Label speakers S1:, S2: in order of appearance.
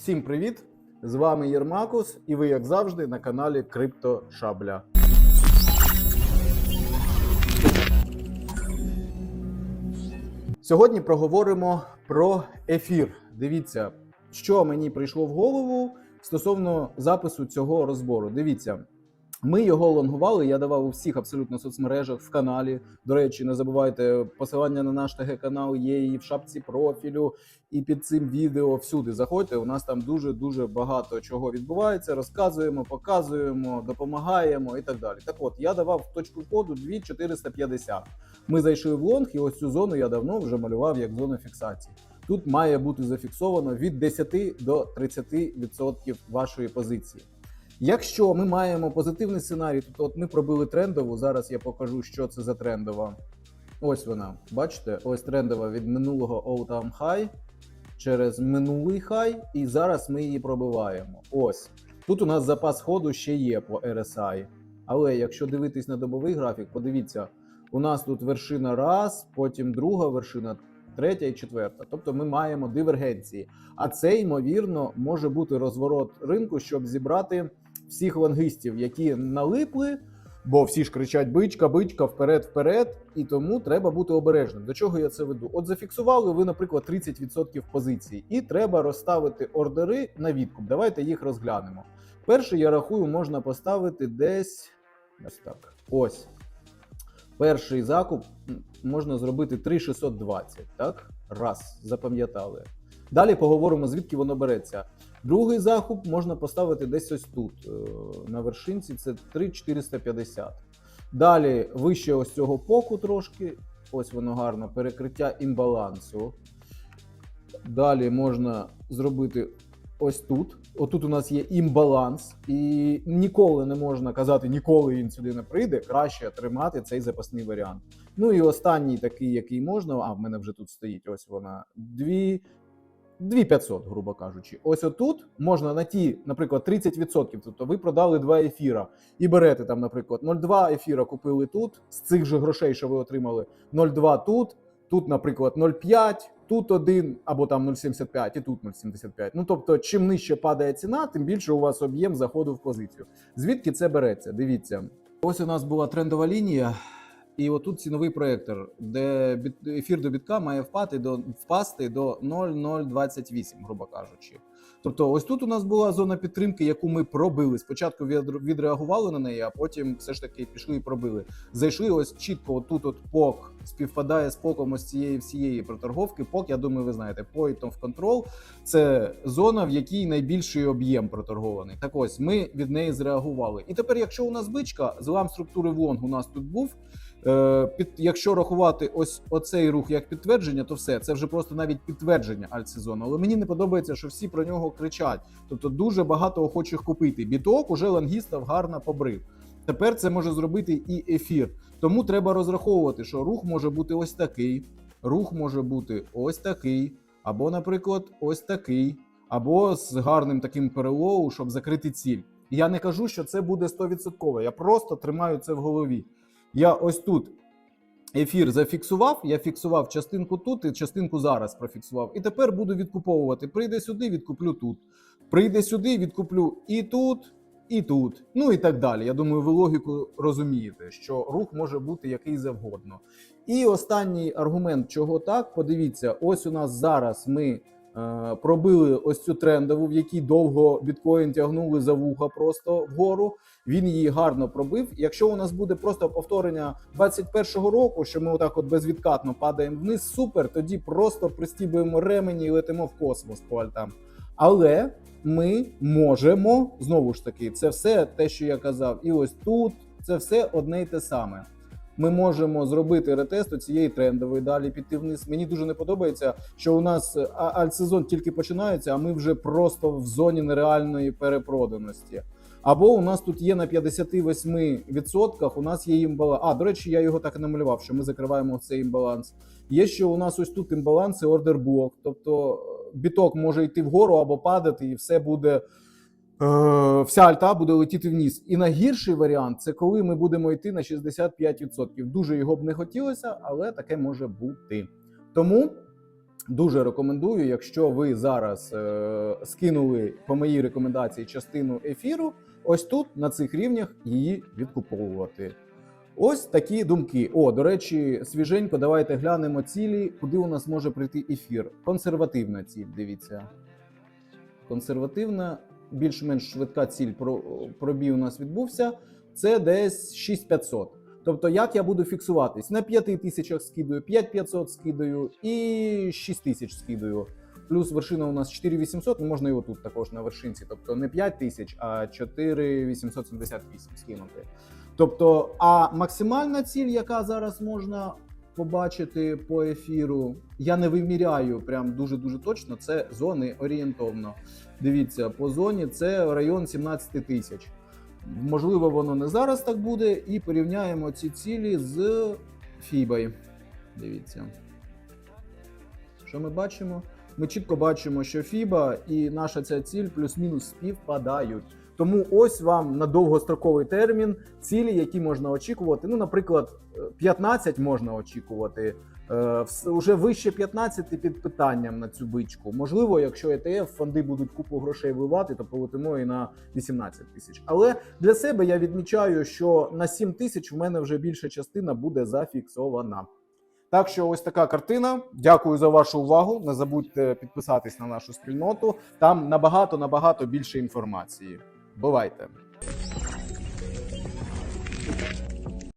S1: Всім привіт! З вами Єрмакус, і ви, як завжди, на каналі Крипто Шабля. Сьогодні проговоримо про ефір. Дивіться, що мені прийшло в голову стосовно запису цього розбору. Дивіться, ми його лонгували. Я давав у всіх абсолютно соцмережах в каналі. До речі, не забувайте посилання на наш ТГ канал є і в шапці профілю, і під цим відео. Всюди заходьте. У нас там дуже дуже багато чого відбувається. Розказуємо, показуємо, допомагаємо і так далі. Так от я давав точку входу 2450. Ми зайшли в лонг, і ось цю зону я давно вже малював як зону фіксації. Тут має бути зафіксовано від 10 до 30% вашої позиції. Якщо ми маємо позитивний сценарій, то от ми пробили трендову. Зараз я покажу, що це за трендова. Ось вона. Бачите, ось трендова від минулого all-time high через минулий хай, і зараз ми її пробиваємо. Ось тут у нас запас ходу ще є по RSI. Але якщо дивитись на добовий графік, подивіться, у нас тут вершина раз, потім друга вершина, третя і четверта. Тобто ми маємо дивергенції. А це ймовірно може бути розворот ринку, щоб зібрати всіх лонгистів, які налипли. Бо всі ж кричать бичка, бичка, вперед, вперед, і тому треба бути обережним. До чого я це веду? От зафіксували ви, наприклад, 30% позицій, і треба розставити ордери на відкуп. Давайте їх розглянемо. Перший, я рахую, можна поставити десь ось так. Ось. Перший закуп можна зробити 3,620. Так? Раз, запам'ятали. Далі поговоримо, звідки воно береться. Другий закуп можна поставити десь ось тут, е, на вершинці, це 3,450. Далі вище ось цього поку трошки, ось воно гарно, перекриття імбалансу. Далі можна зробити ось тут. Отут у нас є імбаланс, і ніколи не можна казати, ніколи він сюди не прийде. Краще тримати цей запасний варіант. Ну і останній такий, який можна. А, в мене вже тут стоїть. Ось вона. Дві. 2500, грубо кажучи. Ось отут можна на ті, наприклад, 30%. Тобто ви продали два ефіра і берете там, наприклад, 0,2 ефіра купили тут з цих же грошей, що ви отримали, 0,2 тут, тут, наприклад, 0,5, тут один або там 0,75 і тут 0,75. Ну тобто, чим нижче падає ціна, тим більше у вас об'єм заходу в позицію. Звідки це береться? Дивіться, ось у нас була трендова лінія. І отут ціновий проєктор, де ефір до бітка має впасти до впасти до 0,028, грубо кажучи. Тобто, ось тут у нас була зона підтримки, яку ми пробили. Спочатку відреагували на неї, а потім все ж таки пішли і пробили. Зайшли ось чітко. Отут от пок співпадає з поком ось цієї всієї проторговки. Пок, я думаю, ви знаєте, point of control – це зона, в якій найбільший об'єм проторгований. Так ось ми від неї зреагували. І тепер, якщо у нас бичка, злам структури в лонг у нас тут був. Е, під, якщо рахувати ось оцей рух як підтвердження, то все це вже просто навіть підтвердження альтсезону. Але мені не подобається, що всі про нього кричать. Тобто дуже багато охочих купити. Біток уже лангістів гарно побрив. Тепер це може зробити і ефір. Тому треба розраховувати, що рух може бути ось такий, рух може бути ось такий, або, наприклад, ось такий, або з гарним таким перелоу, щоб закрити ціль. Я не кажу, що це буде 100%, я просто тримаю це в голові. Я ось тут ефір зафіксував, я фіксував частинку тут і частинку зараз профіксував. І тепер буду відкуповувати. Прийде сюди, відкуплю тут. Прийде сюди, відкуплю і тут, і тут. Ну і так далі. Я думаю, ви логіку розумієте, що рух може бути який завгодно. І останній аргумент, чого так, подивіться, ось у нас зараз ми. е, Пробили ось цю трендову, в якій довго біткоін тягнули за вуха просто вгору. Він її гарно пробив. Якщо у нас буде просто повторення 21-го року, що ми отак от безвідкатно падаємо вниз, супер. Тоді просто пристібуємо ремені і летимо в космос по альтам. Але ми можемо знову ж таки, це все те, що я казав, і ось тут це все одне й те саме. Ми можемо зробити ретест цієї трендової, далі піти вниз. Мені дуже не подобається, що у нас альтсезон тільки починається, а ми вже просто в зоні нереальної перепроданості. Або у нас тут є на 58%, у нас є імбаланс. А, до речі, я його так і намалював, що ми закриваємо цей імбаланс. Є ще у нас ось тут імбаланс і ордерблок. Тобто е, біток може йти вгору або падати, і все буде. Е, вся альта буде летіти вниз. І найгірший варіант це коли ми будемо йти на 65%. Дуже його б не хотілося, але таке може бути. Тому Дуже рекомендую, якщо ви зараз е, скинули по моїй рекомендації частину ефіру, ось тут на цих рівнях її відкуповувати. Ось такі думки. О, до речі, свіженько, давайте глянемо цілі, куди у нас може прийти ефір. Консервативна ціль, дивіться. Консервативна, більш-менш швидка ціль про, пробій у нас відбувся. Це десь 6500. Тобто, як я буду фіксуватись? На 5 тисячах скидаю, 5500 скидаю і 6000 скидаю. Плюс вершина у нас 4800, ну можна його тут також на вершинці. Тобто не 5 тисяч, а 4878 скинути. Тобто, а максимальна ціль, яка зараз можна побачити по ефіру, я не виміряю прям дуже дуже точно. Це зони орієнтовно. Дивіться, по зоні це район 17 тисяч. Можливо, воно не зараз так буде, і порівняємо ці цілі з Фібою. Дивіться. Що ми бачимо? Ми чітко бачимо, що Фіба і наша ця ціль плюс-мінус співпадають. Тому ось вам на довгостроковий термін цілі, які можна очікувати. Ну, наприклад, е, 15 можна очікувати. Е, Уже вище 15 під питанням на цю бичку. Можливо, якщо ETF фонди будуть купу грошей вливати, то полетимо і на 18 тисяч. Але для себе я відмічаю, що на 7 тисяч в мене вже більша частина буде зафіксована. Так що ось така картина. Дякую за вашу увагу. Не забудьте підписатись на нашу спільноту. Там набагато набагато більше інформації. Бувайте!